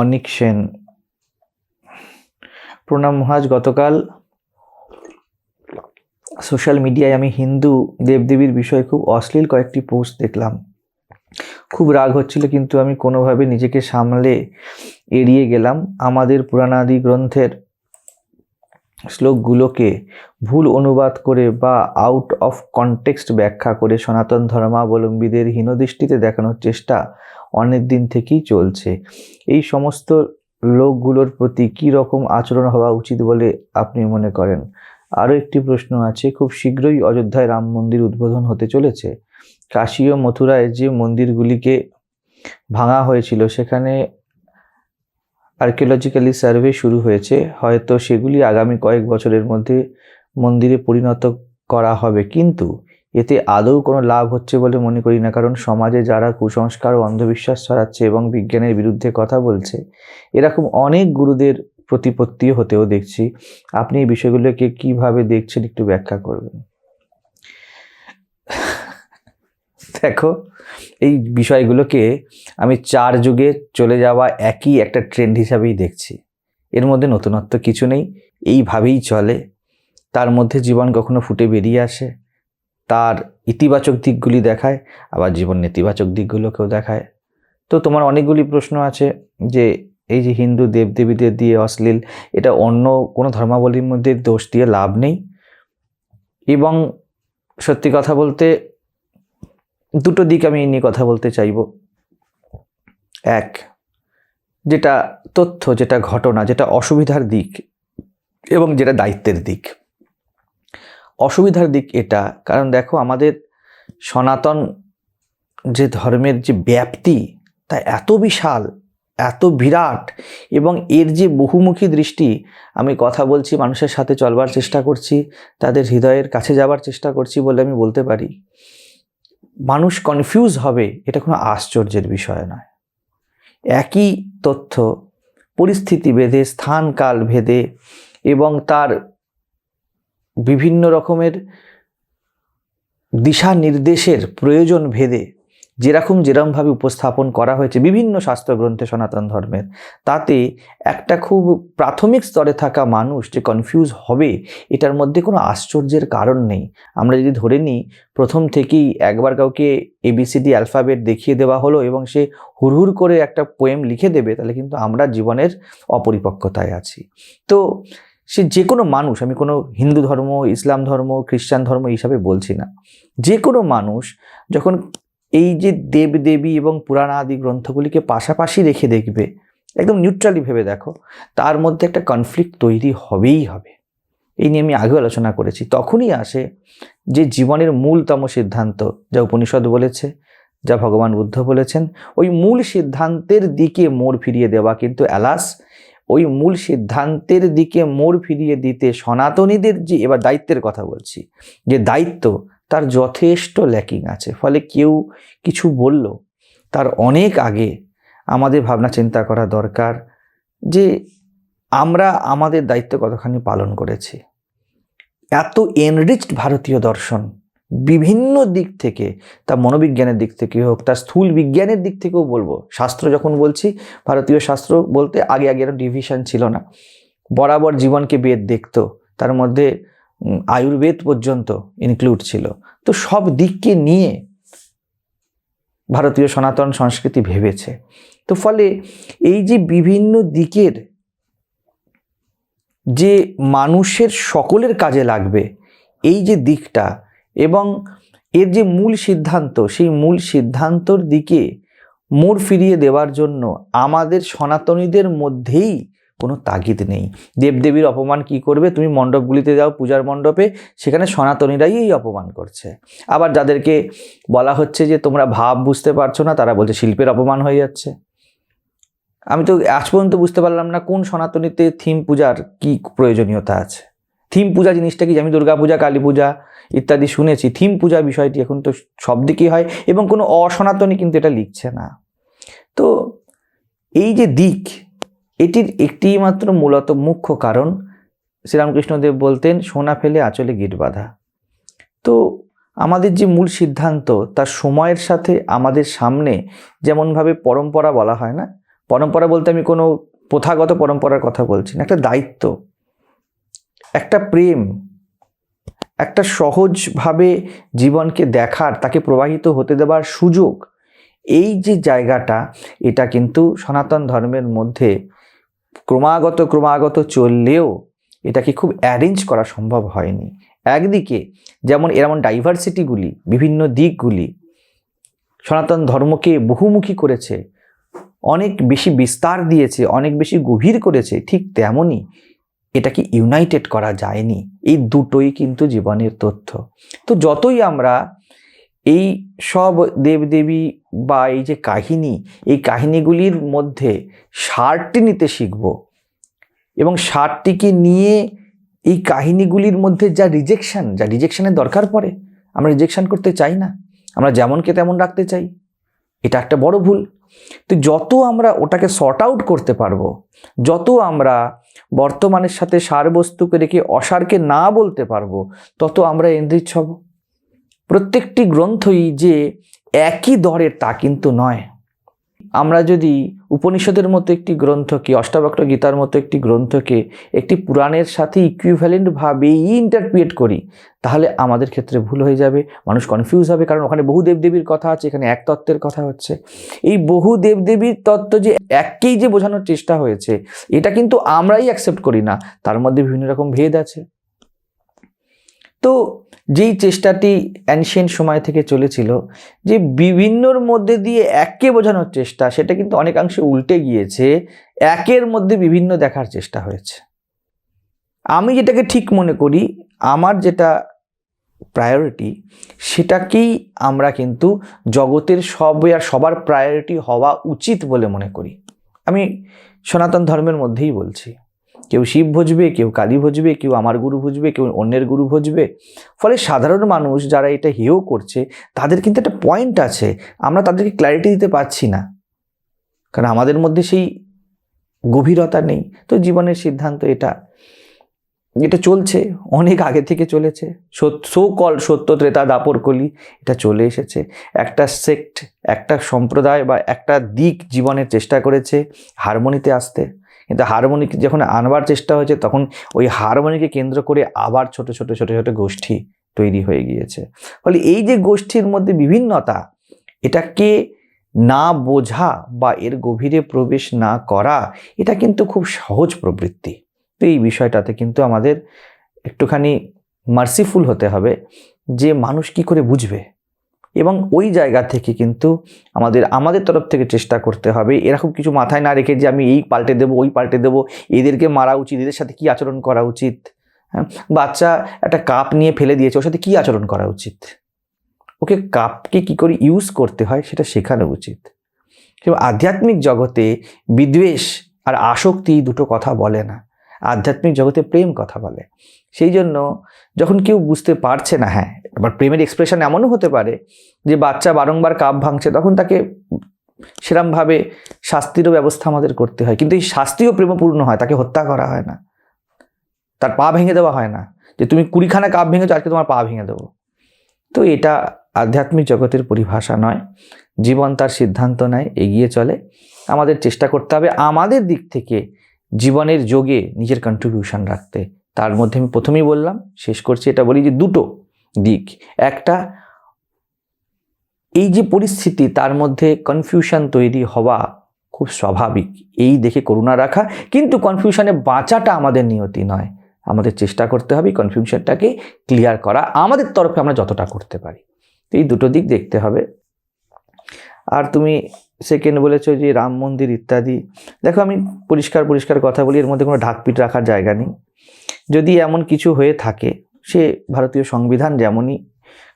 অনিক সেন। প্রণাম মহাজ, গতকাল সোশ্যাল মিডিয়ায় আমি হিন্দু দেবদেবীর বিষয়ে খুব অশ্লীল কয়েকটি পোস্ট দেখলাম। খুব রাগ হচ্ছিল, কিন্তু আমি কোনোভাবে নিজেকে সামলে এড়িয়ে গেলাম। আমাদের পুরাণাদি গ্রন্থের শ্লোকগুলোকে ভুল অনুবাদ করে বা আউট অফ কনটেক্সট ব্যাখ্যা করে সনাতন ধর্মাবলম্বীদের হীনদৃষ্টিতে দেখানোর চেষ্টা অনেক দিন থেকেই চলছে। এই সমস্ত লোকগুলোর প্রতি কী রকম আচরণ হওয়া উচিত বলে আপনি মনে করেন? আরও একটি প্রশ্ন আছে, খুব শীঘ্রই অযোধ্যায় রাম মন্দির উদ্বোধন হতে চলেছে। কাশী ও মথুরায় যে মন্দিরগুলিকে ভাঙা হয়েছিল, সেখানে আর্কিওলজিক্যালি সার্ভে শুরু হয়েছে। হয়তো সেগুলি আগামী কয়েক বছরের মধ্যে মন্দিরে পরিণত করা হবে। কিন্তু এতে আদৌ কোনো লাভ হচ্ছে বলে মনে করি না, কারণ সমাজে যারা কুসংস্কার ও অন্ধবিশ্বাস ছড়াচ্ছে এবং বিজ্ঞানের বিরুদ্ধে কথা বলছে এরকম অনেক গুরুদের প্রতিপত্তিও হতেও দেখছি। আপনি এই বিষয়গুলোকে কীভাবে দেখছেন একটু ব্যাখ্যা করবেন। দেখো, এই বিষয়গুলোকে আমি চার যুগে চলে যাওয়া একই একটা ট্রেন্ড হিসাবেই দেখছি। এর মধ্যে নতুনত্ব কিছু নেই, এইভাবেই চলে। তার মধ্যে জীবন কখনো ফুটে বেরিয়ে আসে। তার ইতিবাচক দিকগুলি দেখায়, আবার জীবন নেতিবাচক দিকগুলোকেও দেখায়। তো তোমার অনেকগুলি প্রশ্ন আছে যে, এই যে হিন্দু দেবদেবীদের দিয়ে অশ্লীল, এটা অন্য কোনো ধর্মাবলীর মধ্যে দোষ দিয়ে লাভ নেই। এবং সত্যি কথা বলতে দুটো দিক আমি নিয়ে কথা বলতে চাইব। এক, যেটা তথ্য, যেটা ঘটনা, যেটা অসুবিধার দিক এবং যেটা দায়িত্বের দিক। অসুবিধার দিক এটা। কারণ দেখো আমাদের সনাতন যে ধর্মের যে ব্যাপ্তি, তা এত বিশাল, এত বিরাট এবং এর যে বহুমুখী দৃষ্টি, আমি কথা বলছি, মানুষের সাথে চলবার চেষ্টা করছি, তাদের হৃদয়ের কাছে যাবার চেষ্টা করছি বলে আমি বলতে পারি। মানুষ কনফিউজ হবে, এটা কোনো আশ্চর্যের বিষয় নয়। একই তথ্য, পরিস্থিতি ভেদে, স্থান, কাল ভেদে এবং তার বিভিন্ন রকমের দিশা নির্দেশের প্রয়োজন ভেদে যেরকম যেরকমভাবে উপস্থাপন করা হয়েছে, বিভিন্ন শাস্ত্রগ্রন্থে সনাতন ধর্মের, তাতে একটা খুব প্রাথমিক স্তরে থাকা মানুষ যে কনফিউজ হবে, এটার মধ্যে কোনো আশ্চর্যের কারণ নেই। আমরা যদি ধরে নিই, প্রথম থেকেই একবার কাউকে এবিসিডি অ্যালফাবেট দেখিয়ে দেওয়া হলো এবং সে হুড়হুড় করে একটা পোয়েম লিখে দেবে, তাহলে কিন্তু আমরা জীবনের অপরিপক্কতায় আছি। তো সে যে কোনো মানুষ, আমি কোনো হিন্দু ধর্ম, ইসলাম ধর্ম, খ্রিস্টান ধর্ম হিসাবে বলছি না। যে কোনো মানুষ যখন এই যে দেবদেবী এবং পুরাণ আদি গ্রন্থগুলিকে পাশাপাশি রেখে দেখবে, একদম নিউট্রালি ভেবে দেখো, তার মধ্যে একটা কনফ্লিক্ট তৈরি হবেই হবে। এই নিয়ে আমি আগেও আলোচনা করেছি। তখনই আসে যে জীবনের মূলতম সিদ্ধান্ত, যা উপনিষদ বলেছে, যা ভগবান বুদ্ধ বলেছেন, ওই মূল সিদ্ধান্তের দিকে মোড় ফিরিয়ে দেওয়া কিন্তু অ্যালাস ওই মূল সিদ্ধান্তের দিকে মোড় ফিরিয়ে দিতে সনাতনীদের যে, এবার দায়িত্বের কথা বলছি, যে দায়িত্ব তার যথেষ্ট ল্যাকিং আছে। ফলে কেউ কিছু বলল, তার অনেক আগে আমাদের ভাবনা চিন্তা করা দরকার যে, আমরা আমাদের দায়িত্ব কতখানি পালন করেছি। এত এনরিচড ভারতীয় দর্শন বিভিন্ন দিক থেকে, তা মনোবিজ্ঞানের দিক থেকে হোক তার স্থূল বিজ্ঞানের দিক থেকেও বলব। শাস্ত্র যখন বলছি, ভারতীয় শাস্ত্র বলতে আগে আগে ডিভিশন ছিল না। বরাবর জীবনকে বেদ দেখতো, তার মধ্যে আয়ুর্বেদ পর্যন্ত ইনক্লুড ছিল। তো সব দিককে নিয়ে ভারতীয় সনাতন সংস্কৃতি ভেবেছে। তো ফলে এই যে বিভিন্ন দিকের যে মানুষের সকলের কাজে লাগবে, এই যে দিকটা এবং এর যে মূল সিদ্ধান্ত, সেই মূল সিদ্ধান্তর দিকে মোড় ফিরিয়ে দেওয়ার জন্য আমাদের সনাতনীদের মধ্যেই কোনো তাগিদ নেই। দেবদেবীর অপমান কি করবে? তুমি মণ্ডপগুলিতে যাও, পূজার মণ্ডপে, সেখানে সনাতনীরাই এই অপমান করছে। আবার যাদেরকে বলা হচ্ছে যে তোমরা ভাব বুঝতে পারছ না, তারা বলছে শিল্পের অপমান হয়ে যাচ্ছে। আমি তো আজ পর্যন্ত বুঝতে পারলাম না কোন সনাতনীতে থিম পূজার কি প্রয়োজনীয়তা আছে। থিম পূজা জিনিসটা কি? আমি দুর্গা পূজা, কালী পূজা ইত্যাদি শুনেছি। থিম পূজা বিষয়টি এখন তো সব দিকেই হয় এবং কোনো অসনাতনী কিন্তু এটা লিখছে না। তো এই যে দিক, এটির একটি মাত্র মূলত মুখ্য কারণ, শ্রীরামকৃষ্ণদেব বলতেন, সোনা ফেলে আঁচলে গিট বাঁধা। তো আমাদের যে মূল সিদ্ধান্ত, তার সময়ের সাথে আমাদের সামনে যেমনভাবে পরম্পরা বলা হয় না, পরম্পরা বলতে আমি কোনো প্রথাগত পরম্পরার কথা বলছি না, একটা দায়িত্ব। একটা প্রেম, একটা সহজভাবে জীবনকে দেখার, তাকে প্রবাহিত হতে দেওয়ার সুযোগ, এই যে জায়গাটা, এটা কিন্তু সনাতন ধর্মের মধ্যে ক্রমাগত ক্রমাগত চললেও এটাকে খুব অ্যারেঞ্জ করা সম্ভব হয়নি। একদিকে যেমন এরমন ডাইভার্সিটিগুলি বিভিন্ন দিকগুলি সনাতন ধর্মকে বহুমুখী করেছে, অনেক বেশি বিস্তার দিয়েছে, অনেক বেশি গভীর করেছে, ঠিক তেমনই এটাকে ইউনাইটেড করা যায়নি? এই দুটোই কিন্তু জীবনের তথ্য। তো যতই আমরা এই সব দেবদেবী বা এই যে কাহিনী, এই কাহিনীগুলির মধ্যে সারটি নিতে শিখব এবং সারটিকে নিয়ে এই কাহিনীগুলির মধ্যে যা রিজেকশান যা রিজেকশানের দরকার পড়ে, আমরা রিজেকশান করতে চাই না। আমরা যেমনকে তেমন রাখতে চাই। এটা একটা বড় ভুল। তো যত আমরা ওটাকে সর্ট আউট করতে পারব, যত আমরা বর্তমানের সাথে সারবস্তুকে রেখে অসারকে না বলতে পারব, তত আমরা এন্দ্রিচ্ছব প্রত্যেকটি গ্রন্থই যে একই দরের তা কিন্তু নয়। আমরা যদি উপনিষদের মতো একটি গ্রন্থকে, অষ্টাবক্র গীতার মতো একটি গ্রন্থকে একটি পুরাণের সাথে ইকুইভ্যালেন্টভাবেই ইন্টারপ্রিয়েট করি, তাহলে আমাদের ক্ষেত্রে ভুল হয়ে যাবে, মানুষ কনফিউজ হবে, কারণ ওখানে বহু দেবদেবীর কথা আছে, এখানে এক তত্ত্বের কথা হচ্ছে। এই বহু দেবদেবীর তত্ত্ব যে এককেই যে বোঝানোর চেষ্টা হয়েছে, এটা কিন্তু আমরাই অ্যাকসেপ্ট করি না, তার মধ্যে বিভিন্ন রকম ভেদ আছে। তো যেই চেষ্টাটি অ্যানশিয়েন্ট সময় থেকে চলেছিল, যে বিভিন্নর মধ্যে দিয়ে এককে বোঝানোর চেষ্টা, সেটা কিন্তু অনেকাংশে উল্টে গিয়েছে, একের মধ্যে বিভিন্ন দেখার চেষ্টা হয়েছে। আমি যেটাকে ঠিক মনে করি, আমার যেটা প্রায়োরিটি সেটাকেই আমরা কিন্তু জগতের সব, আর সবার প্রায়োরিটি হওয়া উচিত বলে মনে করি। আমি সনাতন ধর্মের মধ্যেই বলছি। কেউ শিব ভজবে, কেউ কালী ভজবে, কেউ আমার গুরু ভজবে, কেউ অন্যের গুরু ভজবে। ফলে সাধারণ মানুষ যারা এটা হেও করছে, তাদের কিন্তু একটা পয়েন্ট আছে, আমরা তাদেরকে ক্ল্যারিটি দিতে পারছি না। কারণ আমাদের মধ্যে সেই গভীরতা নেই। তো জীবনের সিদ্ধান্ত এটা। এটা চলছে, অনেক আগে থেকে চলেছে। সো কল সত্য ত্রেতা দাপর কলি, এটা চলে এসেছে। একটা সেক্ট একটা সম্প্রদায় বা একটা দিক জীবনের চেষ্টা করেছে হারমোনিতে আসতে। কিন্তু হারমোনিক যখন আনবার চেষ্টা হয়েছে, তখন ওই হারমোনিকে কেন্দ্র করে আবার ছোট ছোট ছোট ছোট গোষ্ঠী তৈরি হয়ে গিয়েছে। ফলে এই যে গোষ্ঠীর মধ্যে বিভিন্নতা, এটাকে না বোঝা বা এর গভীরে প্রবেশ না করা, এটা কিন্তু খুব সহজ প্রবৃত্তি। তো এই বিষয়টাতে কিন্তু আমাদের একটুখানি মার্সিফুল হতে হবে যে মানুষ কি করে বুঝবে? এবং ওই জায়গা থেকে কিন্তু আমাদের আমাদের তরফ থেকে চেষ্টা করতে হবে। এরকম কিছু মাথায় না রেখে যে আমি এই পাল্টে দেবো, ওই পাল্টে দেবো, এদেরকে মারা উচিত, এদের সাথে কি আচরণ করা উচিত? হ্যাঁ? বাচ্চা একটা কাপ নিয়ে ফেলে দিয়েছে, ওর সাথে কি আচরণ করা উচিত? ওকে কাপকে কি করে ইউজ করতে হয় সেটা শেখানো উচিত। এবং আধ্যাত্মিক জগতে বিদ্বেষ আর আসক্তি দুটো কথা বলে না। আধ্যাত্মিক জগতে প্রেম কথা বলে। সেই জন্য যখন কেউ বুঝতে পারছে না হ্যাঁ এবার প্রেমের এক্সপ্রেশন এমনও হতে পারে যে বাচ্চা বারংবার কাপ ভাঙছে, তখন তাকে সেরমভাবে শাস্তিরও ব্যবস্থা আমাদের করতে হয়। কিন্তু এই শাস্তিও প্রেমপূর্ণ হয়, তাকে হত্যা করা হয় না। তার পা ভেঙে দেওয়া হয় না। যে তুমি কুড়িখানা কাপ ভেঙেছো, আজকে তোমার পা ভেঙে দেবো। তো এটা আধ্যাত্মিক জগতের পরিভাষা নয়। জীবন তার সিদ্ধান্ত নেয়, এগিয়ে চলে। আমাদের চেষ্টা করতে হবে আমাদের দিক থেকে জীবনের যোগে নিজের কন্ট্রিবিউশন রাখতে। তার মধ্যে আমি প্রথমেই বললাম, শেষ করছি, এটা বলি যে দুটো দিক। একটা, এই যে পরিস্থিতি, তার মধ্যে কনফিউশন তৈরি হওয়া খুব স্বাভাবিক। এই দেখে করুণা রাখা, কিন্তু কনফিউশনে বাঁচাটা আমাদের নিয়তি নয়। আমাদের চেষ্টা করতে হবে কনফিউশনটাকে ক্লিয়ার করা। আমাদের তরফে আমরা যতটা করতে পারি। এই দুটো দিক দেখতে হবে। আর তুমি সেকেন্ড বলেছ যে রাম মন্দির ইত্যাদি। দেখো, আমি পরিষ্কার পরিষ্কার কথা বলি, এর মধ্যে কোনো ঢাকপিট রাখার জায়গা নেই। যদি এমন কিছু হয়ে থাকে সে ভারতীয় সংবিধান যেমনই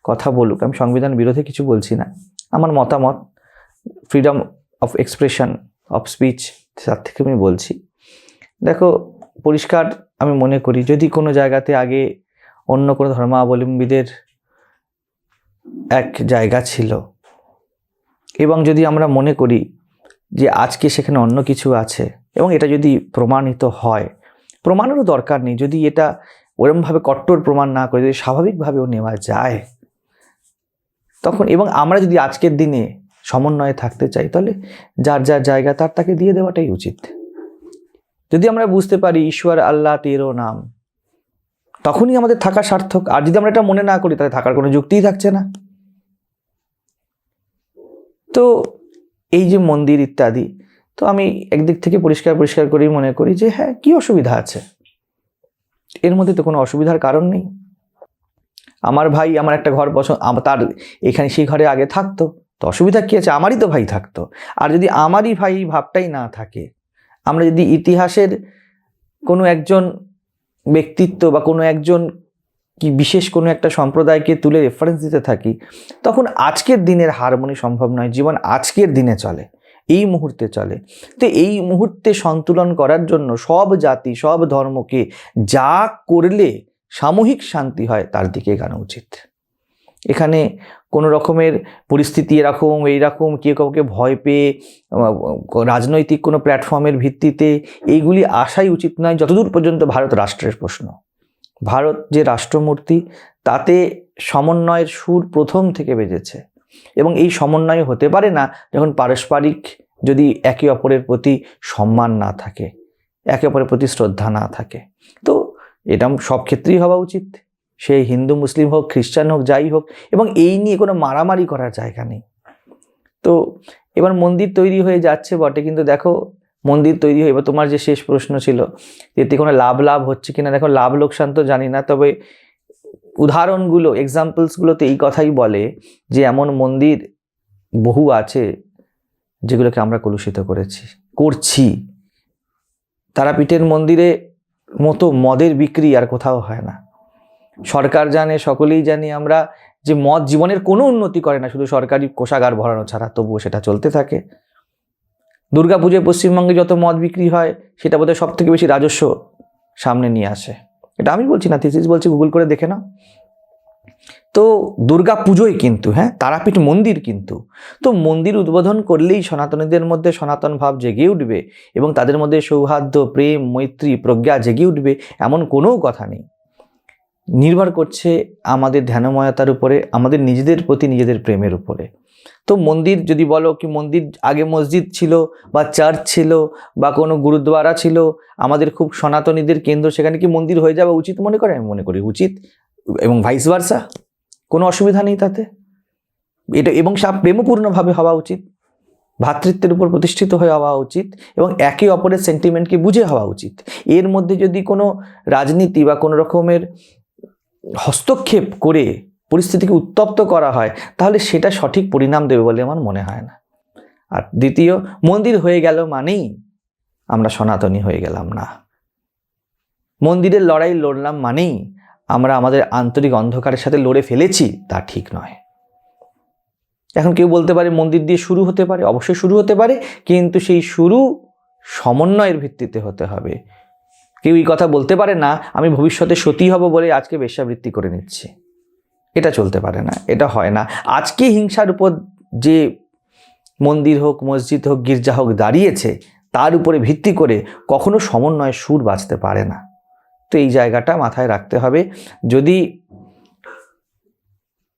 কথা বলুক, আমি সংবিধান বিরোধে কিছু বলছি না। আমার মতামত freedom of expression of speech তার থেকে আমি বলছি। দেখো, পরিষ্কার আমি মনে করি, যদি কোনো জায়গাতে আগে অন্য কোনো ধর্মাবলম্বীদের এক জায়গা ছিল, এবং যদি আমরা মনে করি যে আজকে সেখানে অন্য কিছু আছে, এবং এটা যদি প্রমাণিত হয়, প্রমাণেরও দরকার নেই। যদি এটা ওরমভাবে কট্টর প্রমাণ না করে যদি স্বাভাবিকভাবেও নেওয়া যায়, তখন এবং আমরা যদি আজকের দিনে সমন্বয়ে থাকতে চাই, তাহলে যার যার জায়গা তার তাকে দিয়ে দেওয়াটাই উচিত। যদি আমরা বুঝতে পারি ঈশ্বর আল্লাহ তেরো নাম, তখনই আমাদের থাকা সার্থক। আর যদি আমরা এটা মনে না করি, তাহলে থাকার কোনো যুক্তিই থাকছে না। তো এই যে মন্দির ইত্যাদি, তো আমি একদিক থেকে পরিষ্কার পরিষ্কার করেই মনে করি যে হ্যাঁ কি অসুবিধা আছে? এর মধ্যে তো কোনো অসুবিধার কারণ নেই। আমার ভাই আমার একটা ঘর পছন্দ তার এখানে সেই ঘরে আগে থাকতো। তো অসুবিধা কী আছে? আমারই তো ভাই থাকতো। আর যদি আমারই ভাই ভাবটাই না থাকে, আমরা যদি ইতিহাসের কোনো একজন ব্যক্তিত্ব বা কোনো একজন কি বিশেষ কোনো একটা সম্প্রদায়কে তুলে রেফারেন্স দিতে থাকি, তখন আজকের দিনের হারমোনি সম্ভব নয়। জীবন আজকের দিনে চলে। এই মুহূর্তে চলে। তো এই মুহূর্তে সন্তুলন করার জন্য সব জাতি, সব ধর্মকে যা করলে সামূহিক শান্তি হয়, তার দিকে এগানো উচিত। এখানে কোনো রকমের পরিস্থিতি এরকম, এইরকম, কেউ কাউকে ভয় পেয়ে রাজনৈতিক কোনো প্ল্যাটফর্মের ভিত্তিতে এইগুলি আসাই উচিত নয়, যতদূর পর্যন্ত ভারত রাষ্ট্রের প্রশ্ন। ভারত যে রাষ্ট্রমূর্তি, তাতে সমন্বয়ের সুর প্রথম থেকে বেজেছে। এবং এই সমন্বয় হতে পারে না যখন পারস্পরিক যদি একে অপরের প্রতি সম্মান না থাকে, একে অপরের প্রতি শ্রদ্ধা না থাকে। তো এটা সব ক্ষেত্রেই হওয়া উচিত। সে হিন্দু, মুসলিম হোক, খ্রিস্টান হোক, যাই হোক, এবং এই নিয়ে কোনো মারামারি করার জায়গা নেই। তো এবার মন্দির তৈরি হয়ে যাচ্ছে বটে, কিন্তু দেখো মন্দির তৈরি হয়ে, এবার তোমার যে শেষ প্রশ্ন ছিল এতে কোনো লাভ লাভ হচ্ছে কিনা, দেখো লাভ লোকসান তো জানি না, তবে উদাহরণগুলো এক্সাম্পলসগুলোতে এই কথাই বলে যে এমন মন্দির বহু আছে যেগুলোকে আমরা কলুষিত করেছি, করছি। তারাপীঠের মন্দিরে মতো মদের বিক্রি আর কোথাও হয় না। সরকার জানে, সকলেই জানি আমরা যে মদ জীবনের কোনো উন্নতি করে না, শুধু সরকারি কোষাগার ভরানো ছাড়া তবুও সেটা চলতে থাকে। দুর্গাপুজোয় পশ্চিমবঙ্গে যত মদ বিক্রি হয়, সেটা বোধহয় সব থেকে বেশি রাজস্ব সামনে নিয়ে আসে। এটা আমি বলছি না থিসিস বলছি গুগল করে দেখে না তো দুর্গা পুজোয় কিন্তু হ্যাঁ তারাপীঠ মন্দির কিন্তু। তো মন্দির উদ্বোধন করলেই সনাতনীদের মধ্যে সনাতন ভাব জেগে উঠবে এবং তাদের মধ্যে সৌহার্দ্য, প্রেম, মৈত্রী, প্রজ্ঞা জেগে উঠবে এমন কোনো কথা নেই। নির্ভর করছে আমাদের ধ্যানময়তার উপরে, আমাদের নিজেদের প্রতি নিজেদের প্রেমের উপরে। তো মন্দির যদি বলো কি মন্দির আগে মসজিদ ছিল বা চার্চ ছিল বা কোনো গুরুদ্বারা ছিল, আমাদের খুব সনাতনীদের কেন্দ্র, সেখানে কি মন্দির হয়ে যাওয়া উচিত মনে করে? আমি মনে করি উচিত। এবং ভাইস ভার্সা কোনো অসুবিধা নেই তাতে। এটা এবং সব প্রেমপূর্ণভাবে হওয়া উচিত। ভ্রাতৃত্বের উপর প্রতিষ্ঠিত হয়ে হওয়া উচিত এবং একে অপরের সেন্টিমেন্টকে বুঝে হওয়া উচিত। এর মধ্যে যদি কোনো রাজনীতি বা কোনো রকমের হস্তক্ষেপ করে পরিস্থিতিকে উত্তপ্ত করা হয়, তাহলে সেটা সঠিক পরিণাম দেবে বলে আমার মনে হয় না। আর দ্বিতীয়, মন্দির হয়ে গেল মানেই আমরা সনাতনী হয়ে গেলাম না। মন্দিরের লড়াই লড়লাম মানেই আমরা আমাদের আন্তরিক অন্ধকারের সাথে লড়ে ফেলেছি, তা ঠিক নয়। এখন কেউ বলতে পারে মন্দির দিয়ে শুরু হতে পারে, অবশ্যই শুরু হতে পারে, কিন্তু সেই শুরু সমন্বয়ের ভিত্তিতে হতে হবে। কেউ এই কথা বলতে পারে না, আমি ভবিষ্যতে সতী হব বলে আজকে বেশ্যাবৃত্তি করে নিচ্ছি। এটা চলতে পারে না, এটা হয় না। আজকে হিংসার উপর যে মন্দির হোক, মসজিদ হোক, গির্জা হোক দাঁড়িয়েছে, তার উপরে ভিত্তি করে কখনো সমন্বয় সুর বাঁচতে পারে না। তো এই জায়গাটা মাথায় রাখতে হবে। যদি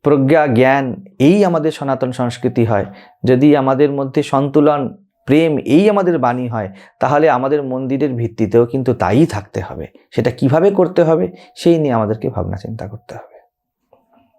প্রজ্ঞা, জ্ঞান এই আমাদের সনাতন সংস্কৃতি হয়, যদি আমাদের মধ্যে সন্তুলন, প্রেম এই আমাদের বাণী হয়, তাহলে আমাদের মন্দিরের ভিত্তিতেও কিন্তু তাই থাকতে হবে। সেটা কীভাবে করতে হবে, সেই নিয়ে আমাদেরকে ভাবনা চিন্তা করতে হবে।